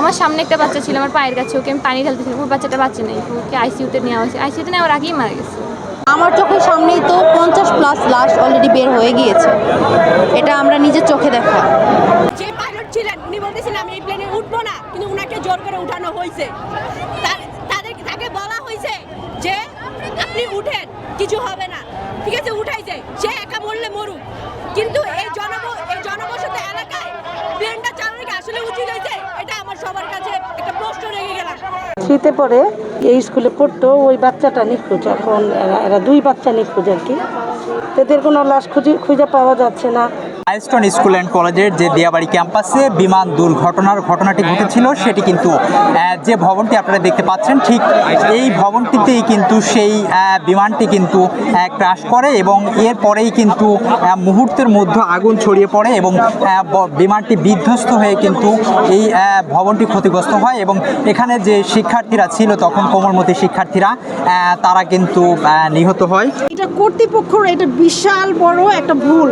আমার সামনে একটা বাচ্চা ছিল আমার পায়ের কাছে ওকে আমি পানি ঢালতেছিলাম। ওই বাচ্চাটা বাচ্চা নেই ওকে আইসিইউতে নেওয়া হয়েছে। আইসিইউতে নেওয়ার আগেই মারা গেছে। আমার চোখের সামনেই তো পঞ্চাশ প্লাস লাশ অলরেডি বের হয়ে গিয়েছে। এটা আমরা নিজের চোখে দেখা। যে পাইলট ছিলেন উনি বলতেছিলেন আমি এই প্লেনে উঠবো না। কিন্তু উনাকে জোর করে উঠানো হয়েছে। তাদের তাকে বলা হয়েছে যে আপনি উঠেন কিছু হবে না। ঠিক আছে সে একা মরলে মরুক। কিন্তু এই জনব এই জনবসতি এলাকায় প্লেনটা চালানো আসলে উচিত হয়েছে এটা আমার সবার কাছে একটা প্রশ্ন রেখে গেলাম পড়ে, এই স্কুলে পড়তো, ওই বাচ্চাটা নিখোঁজ। এখন এরা দুই বাচ্চা নিখোঁজ আর কি। এদের কোনো লাশ খুঁজে খুঁজে পাওয়া যাচ্ছে না। মাইলস্টোন স্কুল অ্যান্ড কলেজের যে দিয়াবাড়ি ক্যাম্পাসে বিমান দুর্ঘটনার ঘটনাটি ঘটেছিল, সেটি কিন্তু যে ভবনটি আপনারা দেখতে পাচ্ছেন, ঠিক এই ভবনটিতেই কিন্তু সেই বিমানটি কিন্তু ক্রাশ করে এবং এরপরেই কিন্তু মুহূর্তের মধ্যে আগুন ছড়িয়ে পড়ে এবং বিমানটি বিধ্বস্ত হয়ে কিন্তু এই ভবনটি ক্ষতিগ্রস্ত হয় এবং এখানে যে শিক্ষার্থীরা ছিল, তখন কোমলমতি শিক্ষার্থীরা তারা কিন্তু নিহত হয়। এটা কর্তৃপক্ষর, এটা বিশাল বড় একটা ভুল।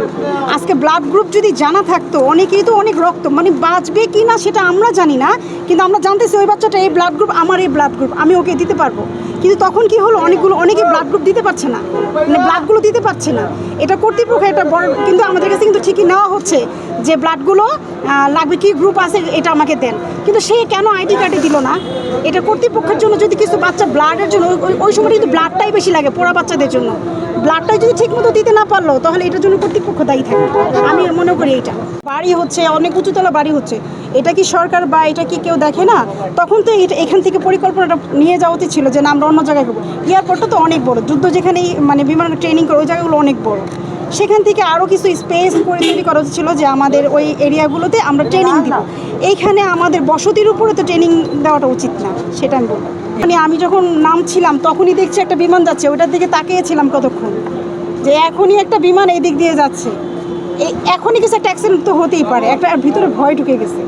আজকে ব্লাড গ্রুপ যদি জানা থাকতো, অনেকেই তো অনেক রক্ত মানে বাঁচবে কি না সেটা আমরা জানি না, কিন্তু আমরা জানতেছি ওই বাচ্চাটা এই ব্লাড গ্রুপ আমার এই ব্লাড গ্রুপ আমি ওকে দিতে পারব। কিন্তু তখন কি হলো, অনেকগুলো অনেকে ব্লাড গ্রুপ দিতে পারছে না মানে ব্লাডগুলো দিতে পারছে না। এটা কর্তৃপক্ষ এটা বড়, কিন্তু আমাদের কাছে কিন্তু ঠিকই নেওয়া হচ্ছে যে ব্লাডগুলো লাগবে কি গ্রুপ আছে, এটা আমাকে দেন। কিন্তু সে কেন আইডি কার্ডে দিল না? এটা কর্তৃপক্ষের জন্য যদি কিছু বাচ্চা ব্লাডের জন্য, ওই সময় কিন্তু ব্লাডটাই বেশি লাগে পোড়া বাচ্চাদের জন্য। ব্লাডটাই যদি ঠিকমতো দিতে না পারল, তাহলে এটার জন্য কর্তৃপক্ষ দায়ী থাকে আমি মনে করি এটা। বাড়ি হচ্ছে, অনেক উঁচুতলা বাড়ি হচ্ছে। এটা কি সরকার বা এটা কি কেউ দেখে না? তখন তো এটা এখান থেকে পরিকল্পনাটা নিয়ে যাওয়া উচিত ছিল যে না আমরা অন্য জায়গায় করব এয়ারপোর্টটা তো অনেক বড়। যুদ্ধ যেখানে মানে বিমান ট্রেনিং করে, ওই জায়গাগুলো অনেক বড়। সেখান থেকে আরও কিছু স্পেস করে তৈরি করা ছিল যে আমাদের ওই এরিয়াগুলোতে আমরা ট্রেনিং দিব। এইখানে আমাদের বসতির উপরে তো ট্রেনিং দেওয়াটা উচিত না সেটা আমি বলব। মানে আমি যখন নামছিলাম তখনই দেখছি একটা বিমান যাচ্ছে ওটার দিকে তাকিয়েছিলাম কতক্ষণ। যে এখনই একটা বিমান এই দিক দিয়ে যাচ্ছে। এই এখনই কিছু একটা অ্যাক্সিডেন্ট তো হতেই পারে একটা ভিতরে ভয় ঢুকে গেছে।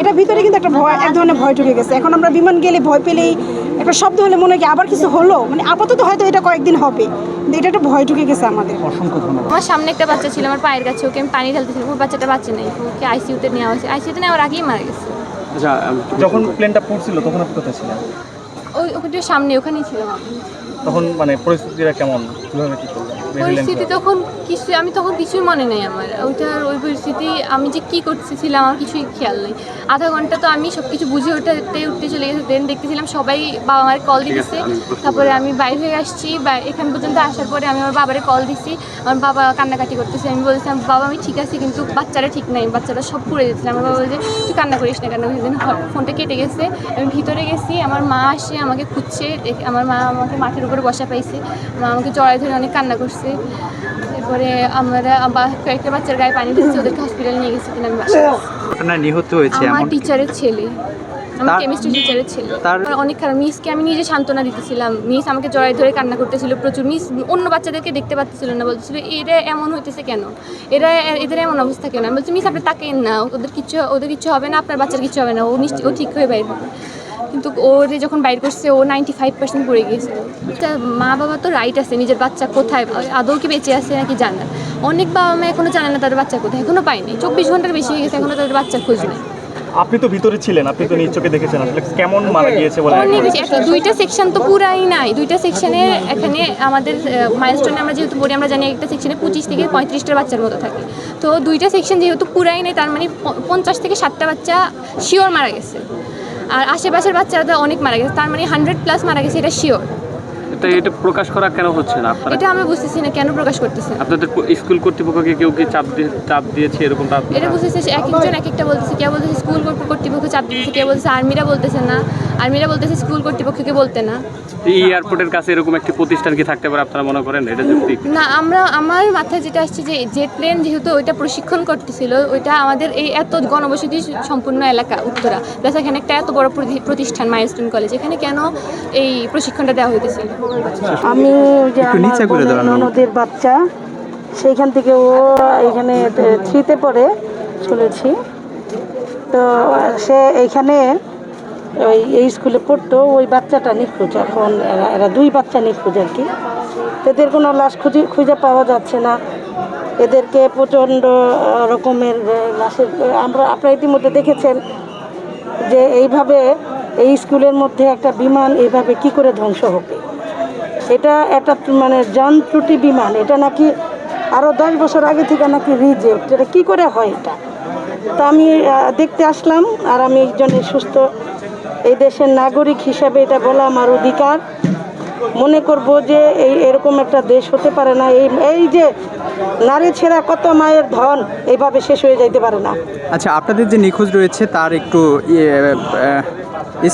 এটা ভিতরে কিন্তু একটা ভয় এক ধরনের ভয় ঢুকে গেছে। এখন আমরা বিমান গেলে ভয় পেলেই একটা শব্দ হলে মনে হয় আবার কিছু হলো? মানে আপাতত হয়তো এটা কয়েকদিন হবে। কিন্তু এটা একটা ভয় ঢুকে গেছে আমাদের। আমার সামনে একটা বাচ্চা ছিল আমার পায়ের কাছে ওকে আমি পানি ঢালতেছিলাম। ওই বাচ্চাটা বাচ্চা নেই। ওকে আইসিইউতে নেওয়া হয়েছে। আইসিইউতে নেওয়ার আগেই মারা গেছে। আচ্ছা যখন প্লেনটা পড়ছিল তখন আপনি কোথায় ছিলেন? ওই ওখানে সামনে ওখানেই ছিলাম আমি। তখন মানে পরিস্থিতিটা কেমন? কীভাবে কি করলেন? পরিস্থিতি তখন কিছু আমি তখন কিছুই মনে নেই আমার। ওইটার ওই পরিস্থিতি আমি যে কী করতেছিলাম আমার কিছুই খেয়াল নেই। আধা ঘণ্টা তো আমি সব কিছু বুঝে উঠতে উঠতে চলে গেছে। দেন দেখতেছিলাম সবাই বাবা মায়ের কল দিতেছে। তারপরে আমি বাইরে হয়ে আসছি। বা এখান পর্যন্ত আসার পরে আমি আমার বাবারে কল দিছি। আমার বাবা কান্নাকাটি করতেছে। আমি বলছিলাম বাবা আমি ঠিক আছে কিন্তু বাচ্চারা ঠিক নাই। বাচ্চারা সব পুড়ে যাচ্ছে। আমার বাবা বলছে তুই কান্না করিস না কান্না করিস ফোনটা কেটে গেছে। আমি ভিতরে গেছি। আমার মা আসে আমাকে খুঁজছে। দেখে আমার মা আমাকে মাঠের উপরে বসা পাইছে। মা আমাকে জড়াই ধরে অনেক কান্না করছে। এরপরে আমরা কয়েকটা বাচ্চার গায়ে পানি দিচ্ছি ওদেরকে হসপিটালে নিয়ে গেছি কিনা আমি আপনার নিহত হয়েছে আমার টিচারের ছেলে। আমার কেমিস্ট্রি টিচারের ছেলে। তার- আমার অনেক খারাপ। মিসকে আমি নিজে সান্ত্বনা দিতেছিলাম। মিস আমাকে জড়াই ধরে কান্না করতেছিল প্রচুর মিস অন্য বাচ্চাদেরকে দেখতে পাচ্ছিল না। এরা এমন হইতেছে কেন? এরা এদের এমন অবস্থা কেন? আমি বলছি মিস আপনি তাকেন না। ওদের কিছু ওদের কিছু হবে না আপনার বাচ্চার কিছু হবে না। ও নিশ্চয় ও ঠিক হয়ে বাইর কিন্তু ওরে যখন বাইর করছে ও নাইনটি ফাইভ পার্সেন্ট পড়ে গিয়েছিল মা বাবা তো রাইট আছে নিজের বাচ্চা কোথায়? আদৌ কি বেঁচে আছে নাকি জানার অনেক বাবা মা এখনও জানে না তাদের বাচ্চা কোথায় এখনও পায়নি চব্বিশ ঘণ্টার বেশি হয়ে গেছে এখনও তাদের বাচ্চা খোঁজ নেই। আপনি তো ভিতরে ছিলেন আপনি তো নিজ চোখে দেখেছেন আসলে কেমন মারা গিয়েছে বলে অনেক বেশি দুইটা সেকশন তো পুরাই নাই। দুইটা সেকশনে এখানে আমাদের মাইলস্টোনে আমরা যেহেতু পড়ি আমরা জানি একটা সেকশনে পঁচিশ থেকে পঁয়ত্রিশটা বাচ্চার মতো থাকে। তো দুইটা সেকশন যেহেতু পুরাই নেই তার মানে পঞ্চাশ থেকে ষাটটা বাচ্চা শিওর মারা গেছে। আর আশেপাশের বাচ্চারা তো অনেক মারা গেছে তার মানে হান্ড্রেড প্লাস মারা গেছে এটা শিওর এটা এটা প্রকাশ করা কেন হচ্ছে না আপনারা? এটা আমরা বুঝতেছি না কেন প্রকাশ করতেছে? আপনাদের স্কুল কর্তৃপক্ষকে কেউ কি চাপ দিয়ে চাপ দিয়েছে এরকমটা এটা বুঝতেছে এক একজন এক একটা বলতেছে কেউ বলতেছে স্কুল কর্তৃপক্ষ চাপ দিয়েছে কেউ বলতেছে আর্মিরা বলতেছে না। আর্মিরা বলতেছে স্কুল কর্তৃপক্ষকে বলতে না। এই এয়ারপোর্টের কাছে এরকম একটি প্রতিষ্ঠান কি থাকতে পারে আপনারা মনে করেন? এটা যুক্তি না আমরা আমার মাথায় যেটা আসছে যে জেট প্লেন যেহেতু ওইটা প্রশিক্ষণ করতেছিল ওইটা আমাদের এই এত গণবসতি সম্পূর্ণ এলাকা উত্তরা প্লাস এখানে একটা এত বড় প্রতি- প্রতিষ্ঠান মাইলস্টোন কলেজ এখানে কেন এই প্রশিক্ষণটা দেওয়া হইতেছিল? আমি ওই যে আমার। ননদের বাচ্চা সেইখান থেকে ও এখানে থ্রিতে পড়ে শুনেছি। তো সে এইখানে ওই এই স্কুলে পড়তো, ওই বাচ্চাটা নিখোঁজ। এখন এরা দুই বাচ্চা নিখোঁজ আর কি। এদের কোনো লাশ খুঁজে খুঁজে পাওয়া যাচ্ছে না। এদেরকে প্রচণ্ড রকমের লাশের, আমরা, আপনারা ইতিমধ্যে দেখেছেন যে এইভাবে এই স্কুলের মধ্যে একটা বিমান এইভাবে কি করে ধ্বংস হবে। এটা একটা মানে যান ত্রুটি বিমান। এটা নাকি আরও দশ বছর আগে থেকে নাকি রিজেক্ট। এটা কী করে হয় এটা? তো আমি দেখতে আসলাম আর আমি একজনের সুস্থ এই দেশের নাগরিক হিসাবে এটা বলা আমার অধিকার। মনে করব যে এই এরকম একটা দেশ হতে পারে না। এই এই যে নারী ছেঁড়া কত মায়ের ধন এইভাবে শেষ হয়ে যাইতে পারে না। আচ্ছা আপনাদের যে নিখোঁজ রয়েছে তার একটু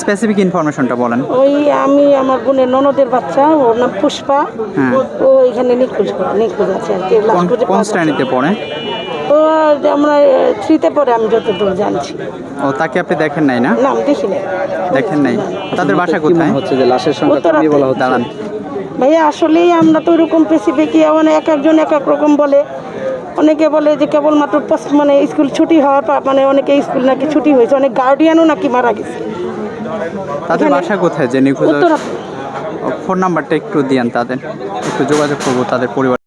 স্পেসিফিক ইনফরমেশনটা বলেন। ওই আমি আমার বোনের ননদের বাচ্চা ওর নাম পুষ্পা। হ্যাঁ। ও এখানে নিখোঁজ নিখোঁজ আছে আর কি। কোন শ্রেণীতে পড়ে? না। ও আমরা থ্রিতে পরে আমি যতদূর জানছি। ও তাকে আপনি দেখেন নাই না? নাম দেখি না দেখেন নাই। তাদের বাসা কোথায়? হচ্ছে যে লাশের সংখ্যা। কমিয়ে বলা হচ্ছে? দাঁড়ান। ভাইয়া আসলেই আমরা তো ওরকম স্পেসিফিক মানে এক একজন এক এক রকম বলে। অনেকে বলে যে কেবলমাত্র মানে স্কুল ছুটি হওয়ার পর মানে অনেকে স্কুল নাকি ছুটি হয়েছে অনেক গার্ডিয়ানও নাকি মারা গেছে। তাদের বাসা কোথায় যে নিখোঁজ ফোন নাম্বারটা একটু দিয়েন তাদের। একটু যোগাযোগ করব তাদের পরিবার